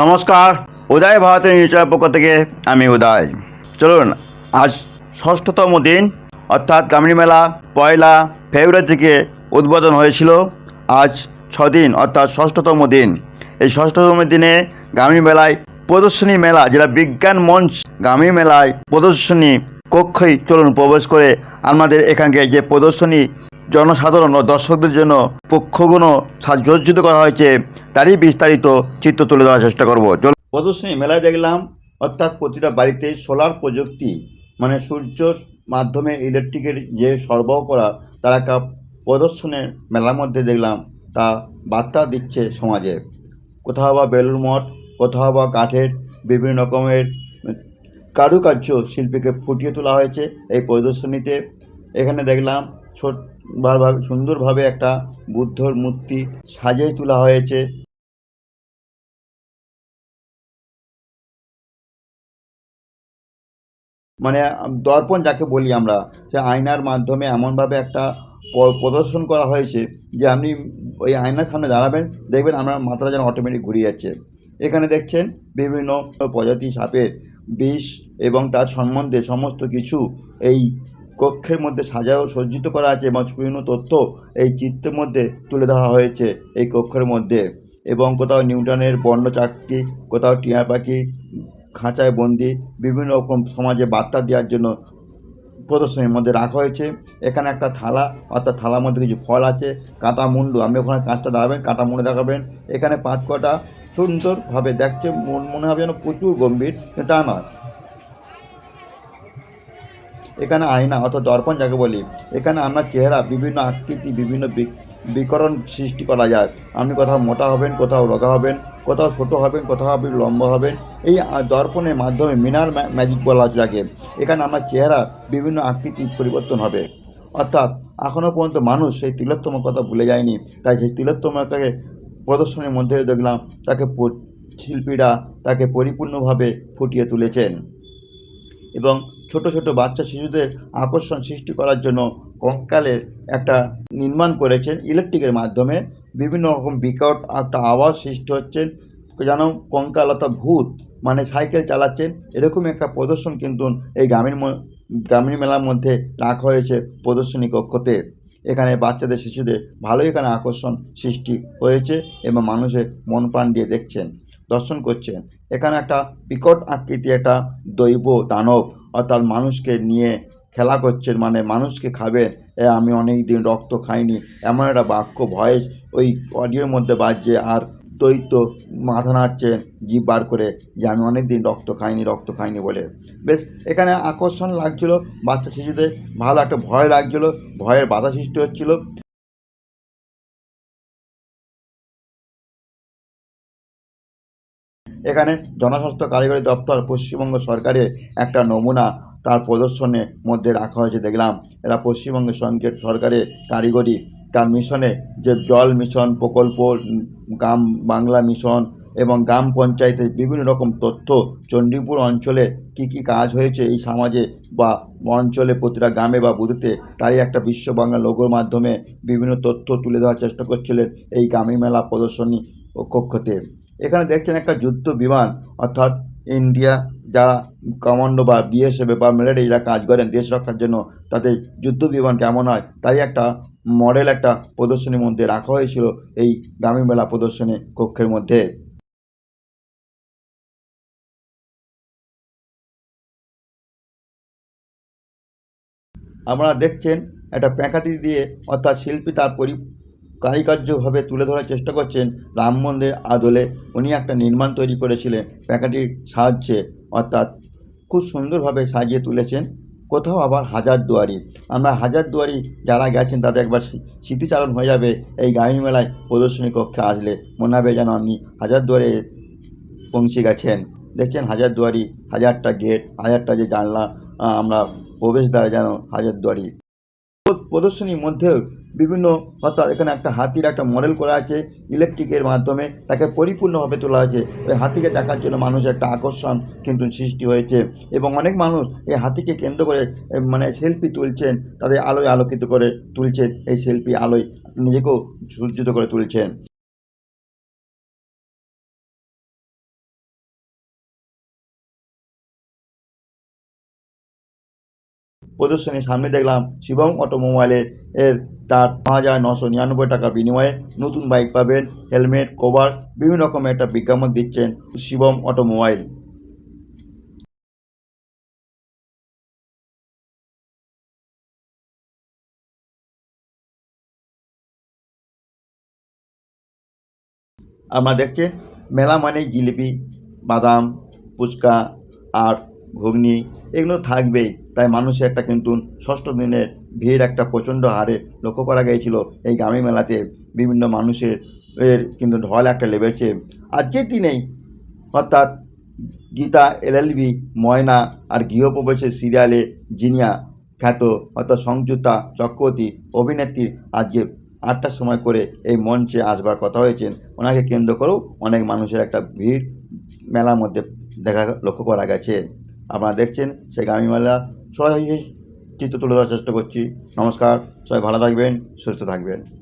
নমস্কার। উদয় ভারতের নিউজের পক্ষ থেকে আমি উদয়। চলুন, আজ ষষ্ঠতম দিন, অর্থাৎ গামড়ি মেলা পয়লা ফেব্রুয়ারি থেকে উদ্বোধন হয়েছিল। আজ ছদিন, অর্থাৎ ষষ্ঠতম দিন। এই ষষ্ঠতম দিনে গামড়ি মেলায় প্রদর্শনী মেলা, যেটা বিজ্ঞান মঞ্চ গামড়ি মেলায় প্রদর্শনী কক্ষই চলুন প্রবেশ করে আমাদের এখানকে যে প্রদর্শনী জনসাধারণ ও দর্শকদের জন্য পক্ষগুলো সাজসজ্জিত করা হয়েছে, তারই বিস্তারিত চিত্র তুলে ধরার চেষ্টা করব। প্রদর্শনী মেলায় দেখলাম, অর্থাৎ প্রতিটা বাড়িতে সোলার প্রযুক্তি মানে সূর্যর মাধ্যমে ইলেকট্রিকের যে সরবরাহ করা, তার একটা প্রদর্শনের মেলার মধ্যে দেখলাম, তা বার্তা দিচ্ছে সমাজে। কোথাও বা বেলুর মঠ, কোথাও বা কাঠের বিভিন্ন রকমের কারুকার্য শিল্পীকে ফুটিয়ে তোলা হয়েছে এই প্রদর্শনীতে। এখানে দেখলাম সুন্দরভাবে একটা বুদ্ধর মূর্তি সাজিয়ে তোলা হয়েছে। মানে দর্পণ যাকে বলি আমরা সে আয়নার মাধ্যমে এমনভাবে একটা প্রদর্শন করা হয়েছে যে আপনি ওই আয়নার সামনে দাঁড়াবেন, দেখবেন আপনার মাথাটা যেন অটোমেটিক ঘুরে যাচ্ছে। এখানে দেখছেন বিভিন্ন প্রজাতি সাপের বিষ এবং তার সম্বন্ধে সমস্ত কিছু এই কক্ষের মধ্যে সাজাও সজ্জিত করা আছে এবং বিভিন্ন তথ্য এই চিত্রের মধ্যে তুলে ধরা হয়েছে এই কক্ষের মধ্যে। এবং কোথাও নিউটনের বর্ণ চাকরি কোথাও টিয়া পাখি, খাঁচায় বন্দি, বিভিন্ন রকম সমাজে বার্তা দেওয়ার জন্য প্রদর্শনীর মধ্যে রাখা হয়েছে। এখানে একটা থালা, অর্থাৎ থালার মধ্যে কিছু ফল আছে, কাঁটা মুন্ডু। আপনি ওখানে কাঁচটা দাঁড়াবেন, কাঁটা মুন্ডু দেখাবেন। এখানে পাঁচ কটা সুন্দরভাবে দেখছে, মন- মনে হবে যেন প্রচুর গম্ভীর তা নয়। এখানে আয়না অর্থাৎ দর্পণ যাকে বলি, এখানে আপনার চেহারা বিভিন্ন আকৃতি, বিভিন্ন বিকরণ সৃষ্টি করা যায়। আপনি কোথাও মোটা হবেন, কোথাও রোগা হবেন, কোথাও ছোটো হবেন, কোথাও আপনি লম্বা হবেন, এই দর্পণের মাধ্যমে মিনার ম্যা- ম্যাজিক বলা যাকে। এখানে আমার চেহারা বিভিন্ন আকৃতি পরিবর্তন হবে। অর্থাৎ এখনও পর্যন্ত মানুষ সেই তিলোত্তম কথা ভুলে যায়নি। তাই সেই তিলোত্তমটাকে প্রদর্শনীর মধ্যে দেখলাম, তাকে শিল্পীরা তাকে পরিপূর্ণভাবে ফুটিয়ে তুলেছেন। এবং ছোট ছোট বাচ্চা শিশুদের আকর্ষণ সৃষ্টি করার জন্য কঙ্কালের একটা নির্মাণ করেছেন ইলেকট্রিকের মাধ্যমে। বিভিন্ন রকম বিকট একটা আওয়াজ সৃষ্টি হচ্ছে। যেন কঙ্কাল অর্থাৎ ভূত মানে সাইকেল চালাচ্ছেন। এরকম একটা প্রদর্শন কিন্তু এই গ্রামীণ গ্রামীণ মেলার মধ্যে রাখা হয়েছে প্রদর্শনী কক্ষতে। এখানে বাচ্চাদের, শিশুদের ভালোই এখানে আকর্ষণ সৃষ্টি হয়েছে এবং মানুষের মন প্রাণ দিয়ে দেখছেন, দর্শন করছেন। এখানে একটা বিকট আকৃতি, একটা দৈব দানব অর্থাৎ মানুষকে নিয়ে খেলা করছেন মানে মানুষকে খাবেন এ, আমি অনেক দিন রক্ত খাইনি। এমন একটা বাক্য, ভয়েস ওই অডিওর মধ্যে বাজছে আর দৈত্য মাথা নাড়ছেন জিভ বার করে, যে, আমি অনেক দিন রক্ত খাইনি রক্ত খাইনি বলে। বেশ, এখানে আকর্ষণ লাগছিল বাচ্চা শিশুদের, ভালো একটা ভয় লাগছিল, ভয়ের বাধা সৃষ্টি হচ্ছিল। এখানে জনস্বাস্থ্য কারিগরি দপ্তর পশ্চিমবঙ্গ সরকারের একটা নমুনা তার প্রদর্শনের মধ্যে রাখা হয়েছে। দেখলাম এরা পশ্চিমবঙ্গ সঙ্গে- সরকারের কারিগরি তার মিশনে যে জল মিশন, প্রকল্প গ্রাম বাংলা মিশন এবং গ্রাম পঞ্চায়েতের বিভিন্ন রকম তথ্য চণ্ডীপুর অঞ্চলে কি কি কাজ হয়েছে এই সমাজে বা অঞ্চলে প্রতিটা গ্রামে বা বুথেতে তারই একটা বিশ্ব বাংলা লোগোর মাধ্যমে বিভিন্ন তথ্য তুলে ধরার চেষ্টা করছিলেন এই গ্রামী মেলা প্রদর্শনী কক্ষতে। এখানে দেখছেন একটা যুদ্ধ বিমান, অর্থাৎ ইন্ডিয়া যারা কমান্ডো বা বিএসএফ বা মিলিটারি যারা কাজ করেন দেশ রক্ষার জন্য, তাদের যুদ্ধ বিমান কেমন হয়? তাই একটা মডেল, একটা প্রদর্শনীর মধ্যে রাখা হয়েছিল এই গ্রামীণ মেলা প্রদর্শনী কক্ষের মধ্যে। আপনারা দেখছেন একটা প্যাকাটি দিয়ে, অর্থাৎ শিল্পী তার পরি কারিকার্যভাবে তুলে ধরার চেষ্টা করছেন রাম মন্দির আদলে। উনি একটা নির্মাণ তৈরি করেছিলেন প্যাকাটির সাহায্যে, অর্থাৎ খুব সুন্দরভাবে সাজিয়ে তুলেছেন। কোথাও আবার হাজারদুয়ারি আমরা হাজারদুয়ারি যারা গেছেন তাদের একবার স্মৃতিচারণ হয়ে যাবে এই গাড়ি মেলায় প্রদর্শনী কক্ষে আসলে। মনে হবে যেন আপনি হাজারদুয়ারে পৌঁছে গেছেন। দেখছেন হাজারদুয়ারি হাজারটা গেট, হাজারটা যে জানলা আমরা প্রবেশদ্বার যেন হাজারদুয়ারি প্র- প্রদর্শনীর মধ্যেও বিভিন্ন অর্থাৎ এখানে একটা হাতির একটা মডেল করা আছে ইলেকট্রিকের মাধ্যমে তাকে পরিপূর্ণভাবে তোলা হয়েছে। ওই হাতিকে দেখার জন্য মানুষের একটা আকর্ষণ কিন্তু সৃষ্টি হয়েছে এবং অনেক মানুষ এই হাতিকে কেন্দ্র করে মানে সেলফি তুলছেন, তাদের আলোয় আলোকিত করে তুলছেন। এই সেলফি আলোয় নিজেকেও সজ্জিত করে তুলছেন। প্রদর্শনীর সামনে দেখলাম শিবম অটোমোবাইলের এর তার পাঁচ হাজার নশো নিরানব্বই টাকা বিনিময়ে নতুন বাইক পাবেন, হেলমেট, কভার, বিভিন্ন রকমের একটা বিজ্ঞাপন দিচ্ছেন শিবম অটোমোবাইল। আপনারা দেখছেন মেলা মানেই জিলিপি, বাদাম, ফুচকা আর ঘুগনি, এগুলো থাকবেই। তাই মানুষের একটা কিন্তু ষষ্ঠ দিনের ভিড় একটা প্রচণ্ড হারে লক্ষ্য করা গিয়েছিল এই গ্রামী মেলাতে। বিভিন্ন মানুষের এর কিন্তু ঢল একটা লেগেছে আজকের দিনেই অর্থাৎ গীতা এলএলবি ময়না আর গৃহপ্রবেশের সিরিয়ালে জিনিয়া খ্যাত অর্থাৎ সংযুক্তা চক্রবর্তী অভিনেত্রী আজকে আটটার সময় করে এই মঞ্চে আসবার কথা হয়েছে। ওনাকে কেন্দ্র করেও অনেক মানুষের একটা ভিড় মেলার মধ্যে দেখা লক্ষ্য করা গেছে। আপনারা দেখছেন সেই গ্রামী মেলা সবাই চিত্র তুলে ধরার চেষ্টা করছি। নমস্কার, সবাই ভালো থাকবেন, সুস্থ থাকবেন।